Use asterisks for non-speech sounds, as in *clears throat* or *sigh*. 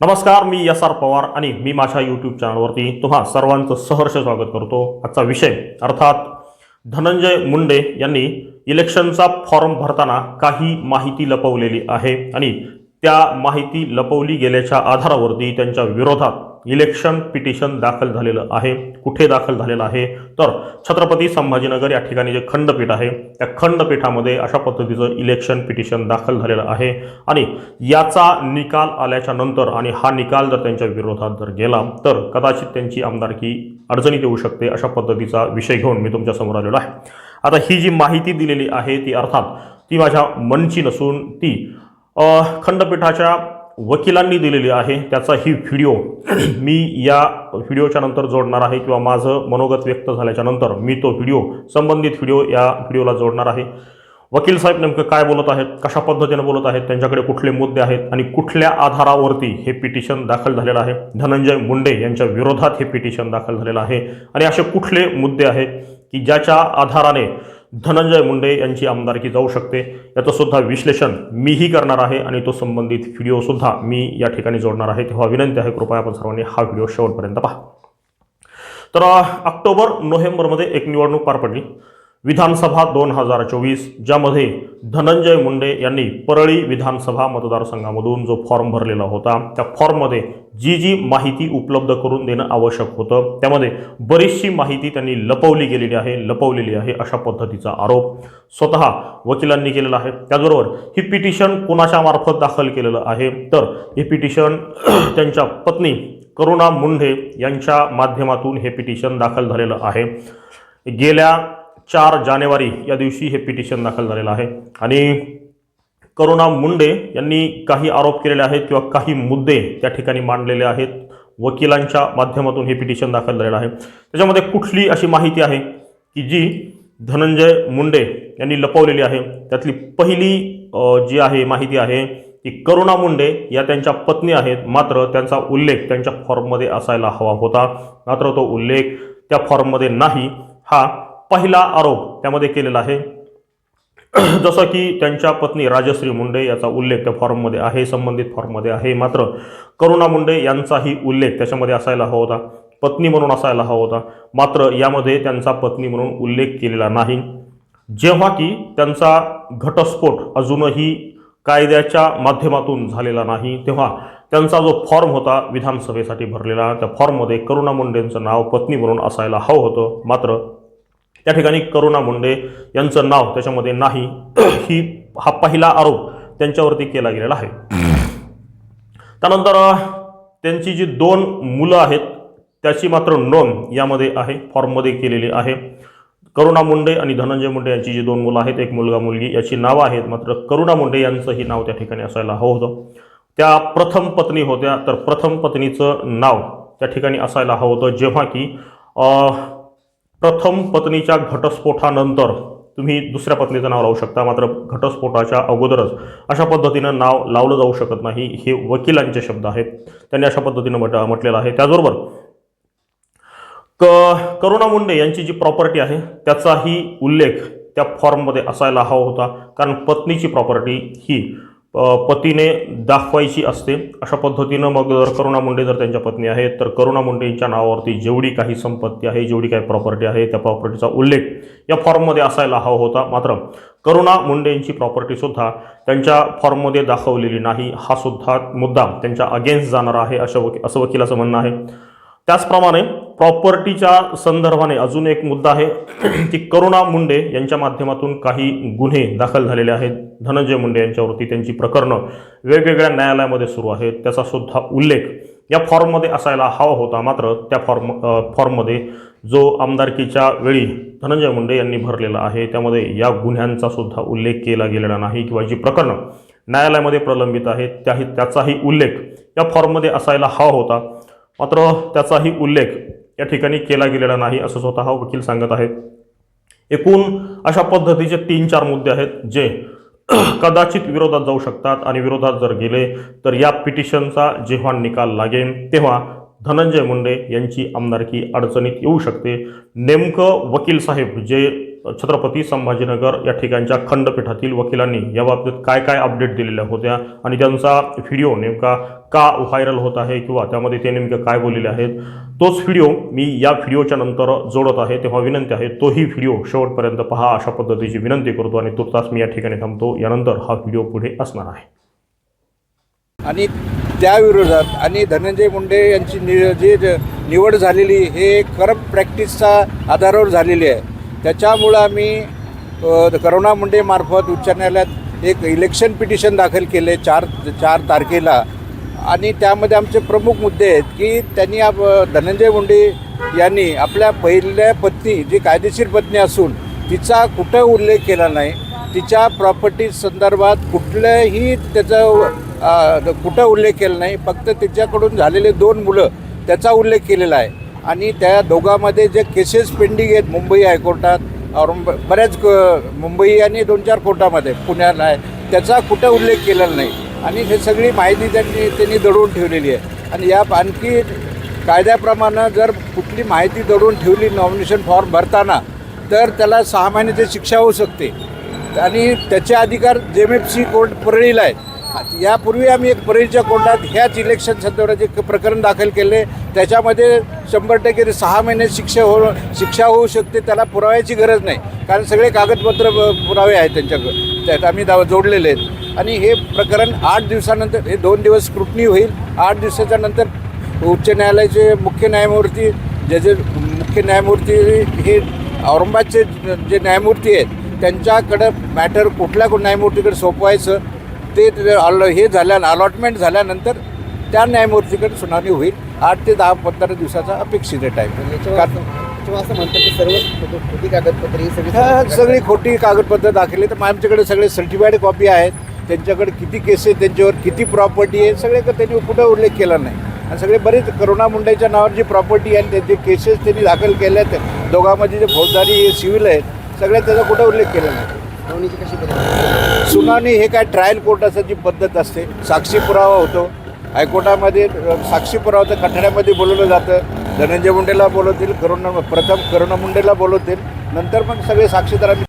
नमस्कार मी S R Pawar आणि मी माझ्या यूट्यूब चॅनलवरती तुम्हा सर्वांचं सहर्ष स्वागत करतो. आजचा विषय अर्थात धनंजय मुंडे यांनी इलेक्शनचा फॉर्म भरताना काही माहिती लपवलेली आहे आणि त्या माहिती लपवली गेल्याच्या आधारावरती त्यांच्या विरोधात इलेक्शन पिटिशन दाखल झालेलं आहे. कुठे दाखल झालेलं आहे? तर छत्रपती संभाजीनगर या ठिकाणी जे खंडपीठ आहे त्या खंडपीठामध्ये अशा पद्धतीचं इलेक्शन पिटिशन दाखल झालेलं आहे. आणि याचा निकाल आल्याच्यानंतर आणि हा निकाल जर त्यांच्या विरोधात जर गेला तर कदाचित त्यांची आमदारकी अडचणीत येऊ शकते अशा पद्धतीचा विषय घेऊन मी तुमच्यासमोर आलेलो आहे. आता ही जी माहिती दिलेली आहे ती अर्थात ती माझ्या मनची नसून ती खंडपीठाच्या वकिलांनी दिलेली आहे. त्याचा ही व्हिडिओ *clears throat* मी या व्हिडिओच्या नंतर जोडणार आहे किंवा माझं मनोगत व्यक्त झाल्याच्यानंतर मी तो व्हिडिओ संबंधित व्हिडिओ या व्हिडिओला जोडणार आहे. वकील साहेब नेमकं काय बोलत आहेत? कशा पद्धतीने बोलत आहेत? त्यांच्याकडे कुठले मुद्दे आहेत? आणि कुठल्या आधारावरती हे पिटिशन दाखल झालेलं आहे? धनंजय मुंडे यांच्या विरोधात हे पिटिशन दाखल झालेलं आहे. आणि असे कुठले मुद्दे आहेत की ज्याच्या आधाराने धनंजय मुंडे यांची आमदारकी जाऊ शकते. याचं सुद्धा विश्लेषण मीही करणार आहे आणि तो संबंधित व्हिडिओसुद्धा मी या ठिकाणी जोडणार आहे. तेव्हा विनंती आहे कृपया आपण सर्वांनी हा व्हिडिओ शेवटपर्यंत पहा. तर ऑक्टोबर नोव्हेंबरमध्ये एक निवडणूक पार पडली. विधानसभा दोन हजार चोवीस ज्यामध्ये धनंजय मुंडे यांनी परळी विधानसभा मतदारसंघामधून जो फॉर्म भरलेला होता त्या फॉर्ममध्ये जी जी माहिती उपलब्ध करून देणं आवश्यक होतं. त्यामध्ये बरीचशी माहिती त्यांनी लपवली गेलेली आहे लपवलेली आहे अशा पद्धतीचा आरोप स्वतः वकिलांनी केलेला आहे. त्याचबरोबर ही पिटिशन कोणाच्या मार्फत दाखल केलेलं आहे? तर हे पिटिशन *clears throat* त्यांच्या पत्नी करुणा मुंढे यांच्या माध्यमातून हे पिटिशन दाखल झालेलं आहे. गेल्या चार जानेवारी या दिवशी हे पिटिशन दाखल झालेलं आहे. आणि करुणा मुंडे यांनी काही आरोप केलेले आहेत किंवा काही मुद्दे त्या ठिकाणी मांडलेले आहेत. वकिलांच्या माध्यमातून हे पिटिशन दाखल झालेलं आहे. त्याच्यामध्ये कुठली अशी माहिती आहे की जी धनंजय मुंडे यांनी लपवलेली आहे? त्यातली पहिली जी आहे माहिती आहे की करुणा मुंडे या त्यांच्या पत्नी आहेत. मात्र त्यांचा उल्लेख त्यांच्या फॉर्ममध्ये असायला हवा होता. मात्र तो उल्लेख त्या फॉर्ममध्ये नाही. हा पहिला आरोप त्यामध्ये केलेला आहे. *clears throat* जसं की त्यांच्या पत्नी राजश्री मुंडे याचा उल्लेख त्या फॉर्ममध्ये आहे संबंधित फॉर्ममध्ये आहे. मात्र करुणा मुंडे यांचाही उल्लेख त्याच्यामध्ये असायला हवा होता. पत्नी म्हणून असायला हवा होता. मात्र यामध्ये त्यांचा पत्नी म्हणून उल्लेख केलेला नाही. जेव्हा की त्यांचा घटस्फोट अजूनही कायद्याच्या माध्यमातून झालेला नाही तेव्हा त्यांचा जो फॉर्म होता विधानसभेसाठी भरलेला त्या फॉर्ममध्ये करुणा मुंडेंचं नाव पत्नी म्हणून असायला हवं होतं. मात्र त्या ठिकाणी करुणा मुंडे यांचं नाव त्याच्यामध्ये नाही. *clears throat* ही हा पहिला आरोप त्यांच्यावरती केला गेलेला आहे. त्यानंतर त्यांची जी दोन मुलं आहेत त्याची मात्र नोंद यामध्ये आहे फॉर्ममध्ये केलेली आहे. करुणा मुंडे आणि धनंजय मुंडे यांची जी दोन मुलं आहेत एक मुलगा मुलगी याची नावं आहेत मात्र करुणा मुंडे यांचंही नाव त्या ठिकाणी असायला हवं होतं. त्या प्रथम पत्नी होत्या तर प्रथम पत्नीचं नाव त्या ठिकाणी असायला हवं होतं जेव्हा की प्रथम पत्नीच्या घटस्फोटानंतर तुम्ही दुसऱ्या पत्नीचं नाव लावू शकता मात्र घटस्फोटाच्या अगोदरच अशा पद्धतीनं नाव लावलं जाऊ शकत नाही हे वकिलांचे शब्द आहेत. त्यांनी अशा पद्धतीनं म्हट म्हटलेलं आहे. त्याचबरोबर क करुणा मुंडे यांची जी प्रॉपर्टी आहे त्याचाही उल्लेख त्या फॉर्ममध्ये असायला हवा होता कारण पत्नीची प्रॉपर्टी ही पतीने दाखवायची असते अशा पद्धतीनं मग जर करुणा मुंडे जर त्यांच्या पत्नी आहेत तर करुणा मुंडेंच्या नावावरती जेवढी काही संपत्ती आहे जेवढी काही प्रॉपर्टी आहे त्या प्रॉपर्टीचा उल्लेख या फॉर्ममध्ये असायला हवा होता. मात्र करुणा मुंडेंची प्रॉपर्टीसुद्धा त्यांच्या फॉर्ममध्ये दाखवलेली नाही हा सुद्धा मुद्दा त्यांच्या अगेन्स्ट जाणार आहे अशा वकी असं वकिलाचं म्हणणं आहे. त्याचप्रमाणे प्रॉपर्टीच्या संदर्भाने अजून एक मुद्दा आहे की करुणा मुंडे यांच्या माध्यमातून काही गुन्हे दाखल झालेले आहेत. धनंजय मुंडे यांच्यावरती त्यांची प्रकरणं वेगवेगळ्या न्यायालयामध्ये सुरू आहेत. त्याचा सुद्धा उल्लेख या फॉर्ममध्ये असायला हवा होता. मात्र त्या फॉर्म फॉर्ममध्ये जो आमदारकीच्या वेळी धनंजय मुंडे यांनी भरलेला आहे त्यामध्ये या गुन्ह्यांचा सुद्धा उल्लेख केला गेलेला नाही किंवा जी प्रकरणं न्यायालयामध्ये प्रलंबित आहेत त्याही त्याचाही उल्लेख या फॉर्ममध्ये असायला हवा होता. मात्र त्याचाही उल्लेख या ठिकाणी केला गेलेला नाही असं स्वतः वकील सांगत आहेत. एकूण अशा पद्धतीचे तीन चार मुद्दे आहेत जे *clears throat* कदाचित विरोधात जाऊ शकतात आणि विरोधात जर गेले तर या पिटिशनचा जेव्हा निकाल लागेल तेव्हा धनंजय मुंडे यांची आमदारकी अडचणीत येऊ शकते. नेमकं वकील साहेब जे छत्रपती संभाजीनगर या ठिकाणच्या खंडपीठातील वकिलांनी याबाबतीत काय काय अपडेट दिलेल्या होत्या? आणि त्यांचा व्हिडिओ नेमका का व्हायरल होत आहे किंवा त्यामध्ये ते नेमकं काय बोललेले आहेत? तोच व्हिडिओ मी या व्हिडिओच्या नंतर जोडत आहे. तेव्हा विनंती आहे तोही व्हिडिओ शेवटपर्यंत पहा. अशा पद्धतीची विनंती करतो आणि तुर्तास मी या ठिकाणी थांबतो. यानंतर हा व्हिडिओ पुढे असणार आहे. आणि त्याविरोधात आणि धनंजय मुंडे यांची नि जी ज- निवड झालेली हे करप्ट प्रॅक्टिसच्या आधारावर झालेली आहे. त्याच्यामुळं आम्ही करुणा मुंडेमार्फत उच्च न्यायालयात एक इलेक्शन पिटिशन दाखल केले चार चार तारखेला. आणि त्यामध्ये आमचे प्रमुख मुद्दे आहेत की त्यांनी आप धनंजय मुंडे यांनी आपल्या पहिल्या पत्नी जी कायदेशीर पत्नी असून तिचा कुठं उल्लेख केला नाही तिच्या प्रॉपर्टी संदर्भात कुठलंही त्याचं कुठं उल्लेख केला नाही फक्त तिच्याकडून झालेले दोन मुलं त्याचा उल्लेख केलेला आहे. आणि त्या दोघांमध्ये जे केसेस पेंडिंग आहेत मुंबई हायकोर्टात औरंग बऱ्याच मुंबई आणि दोन चार कोर्टामध्ये पुण्याला आहे त्याचा कुठं उल्लेख केलेला नाही. आणि हे सगळी माहिती त्यांनी त्यांनी दडवून ठेवलेली आहे. आणि या आणखी कायद्याप्रमाणे जर कुठली माहिती दडवून ठेवली नॉमिनेशन फॉर्म भरताना तर त्याला सहा महिन्याची शिक्षा होऊ शकते. आणि त्याचे अधिकार J M F C court परळीला आहेत यापूर्वी आम्ही एक परळीच्या कोर्टात ह्याच इलेक्शन संदर्भात एक प्रकरण दाखल केले. त्याच्यामध्ये शंभर टक्के सहा महिने शिक्षा हो शिक्षा होऊ शकते त्याला पुराव्याची गरज नाही. कारण सगळे कागदपत्र पुरावे आहेत त्यांच्याकडे त्यात आम्ही दावा जोडलेले आहेत. आणि हे प्रकरण आठ दिवसानंतर हे दोन दिवस स्क्रुटनी होईल. आठ दिवसाच्या नंतर उच्च न्यायालयाचे मुख्य न्यायमूर्ती जे मुख्य न्यायमूर्ती हे औरंगाबादचे जे न्यायमूर्ती आहेत त्यांच्याकडं मॅटर कुठल्या न्यायमूर्तीकडे सोपवायचं? ते अल- हे झाल्या अलॉटमेंट झाल्यानंतर त्या न्यायमूर्तीकडे सुनावणी होईल. आठ ते दहा पंधरा दिवसाचा अपेक्षित आहे टाईम असं म्हणतात की सर्व खोटी- कागदपत्रे ही सगळी सगळी खोटी कागदपत्र दाखवली. तर आमच्याकडे सगळे सर्टिफाईड कॉपी आहेत. त्यांच्याकडे किती केसेस त्यांच्यावर किती प्रॉपर्टी आहे सगळे त्यांनी कुठं उल्लेख केला नाही. आणि सगळे बरेच करुणा मुंडेच्या नावावर जी प्रॉपर्टी आहे त्यांचे केसेस त्यांनी दाखल केल्या आहेत दोघांमध्ये जे फौजदारी सिव्हिल आहेत सगळ्या त्याचा कुठं उल्लेख केला नाही. सुनावणीची कशी पद्धत सुनावणी हे काय ट्रायल कोर्टाची पद्धत असते साक्षी पुरावा होतो. हायकोर्टामध्ये साक्षी पुरावा तर कठड्यामध्ये बोलवलं जातं. धनंजय मुंडेला बोलवतील करुणा प्रथम करुणा मुंडेला बोलवतील. नंतर पण सगळे साक्षीदारांनी